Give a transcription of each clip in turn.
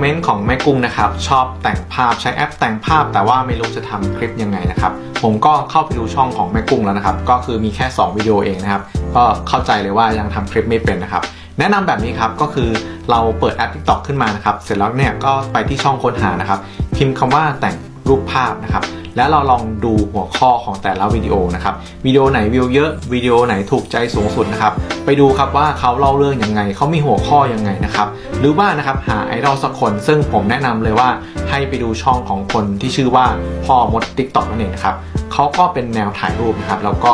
เมนต์ของแม่กุ้งนะครับ ชอบแต่งภาพใช้แอปแต่งภาพ แต่ว่าไม่รู้จะทำคลิปยังไงนะครับ ผมก็เข้าไปดูช่องของแม่กุ้งแล้วนะครับ ก็คือมีแค่ 2 วิดีโอเองนะครับ ก็เข้าใจเลยว่ายังทำคลิปไม่เป็นนะครับ แนะนำแบบนี้ครับก็คือเราเปิดแอป TikTok ขึ้นมานะครับ เสร็จแล้วเนี่ยก็ไปที่ช่องค้นหานะครับ พิมพ์คำว่าแต่งรูปภาพนะครับ แล้วเราลองดูหัวข้อของแต่ละวิดีโอนะครับวิดีโอไหนวิวเยอะวิดีโอไหนถูกใจสูงสุดนะครับไปดูครับว่าเขาเล่าเรื่องยังไงเขามีหัวข้อยังไงนะครับหรือว่านะครับหาไอดอลสักคน ซึ่งผมแนะนำเลยว่าให้ไปดูช่องของคนที่ชื่อว่าพ่อมดติ๊กต็อกนั่นเองนะครับ เขาก็เป็นแนวถ่ายรูปนะครับแล้วก็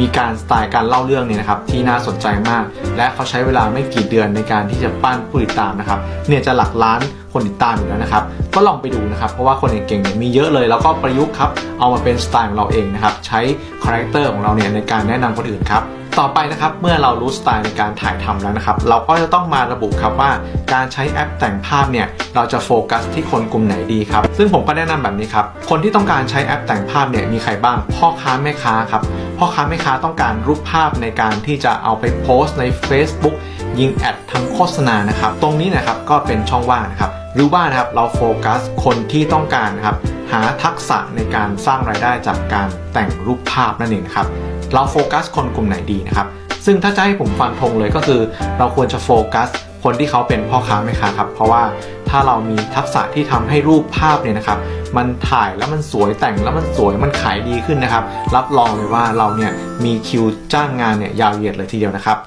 มีการสไตล์การเล่าเรื่องเนี่ยนะครับที่น่าสนใจมาก และเขาใช้เวลาไม่กี่เดือนในการที่จะปั้นผู้ติดตามนะครับเนี่ยจะหลักล้านคนติดตามอยู่แล้วนะครับก็ลองไปดูนะครับเพราะว่าคนเก่งๆเนี่ยมีเยอะเลย แล้วก็ประยุกต์ครับเอามาเป็นสไตล์ของเราเองนะครับใช้คาแรคเตอร์ของเราเนี่ยในการแนะนำคนอื่นครับ ต่อไปนะครับเมื่อเรารู้สไตล์ในการถ่ายทำแล้วนะครับเราก็จะต้องมาระบุครับว่า การใช้แอปแต่งภาพเนี่ยเราจะโฟกัสที่คนกลุ่มไหนดีครับซึ่งผมก็แนะนำแบบนี้ครับคนที่ต้องการใช้แอปแต่งภาพเนี่ยมีใครบ้าง พ่อค้าแม่ค้าครับพ่อค้าแม่ค้าต้องการรูปภาพในการที่จะเอาไปโพสต์ใน Facebook ยิงแอดทำโฆษณานะครับตรงนี้นะครับก็เป็นช่องว่างนะครับหรือว่านะครับเราโฟกัสคนที่ต้องการนะครับ หาทักษะในการสร้างรายได้จากการแต่งรูปภาพนั่นเองนะครับ เราโฟกัสคนกลุ่มไหนดีนะครับ ซึ่งถ้าจะให้ผมฟันธงเลยก็คือ เราควรจะโฟกัสคนที่เขาเป็นพ่อค้าแม่ค้าครับ เพราะว่าถ้าเรามีทักษะที่ทำให้รูปภาพเนี่ยนะครับ มันถ่ายแล้วมันสวยแต่งแล้วมันสวยมันขายดีขึ้นนะครับ รับรองเลยว่าเราเนี่ยมีคิวจ้างงานเนี่ยยาวเหยียดเลยทีเดียวนะครับ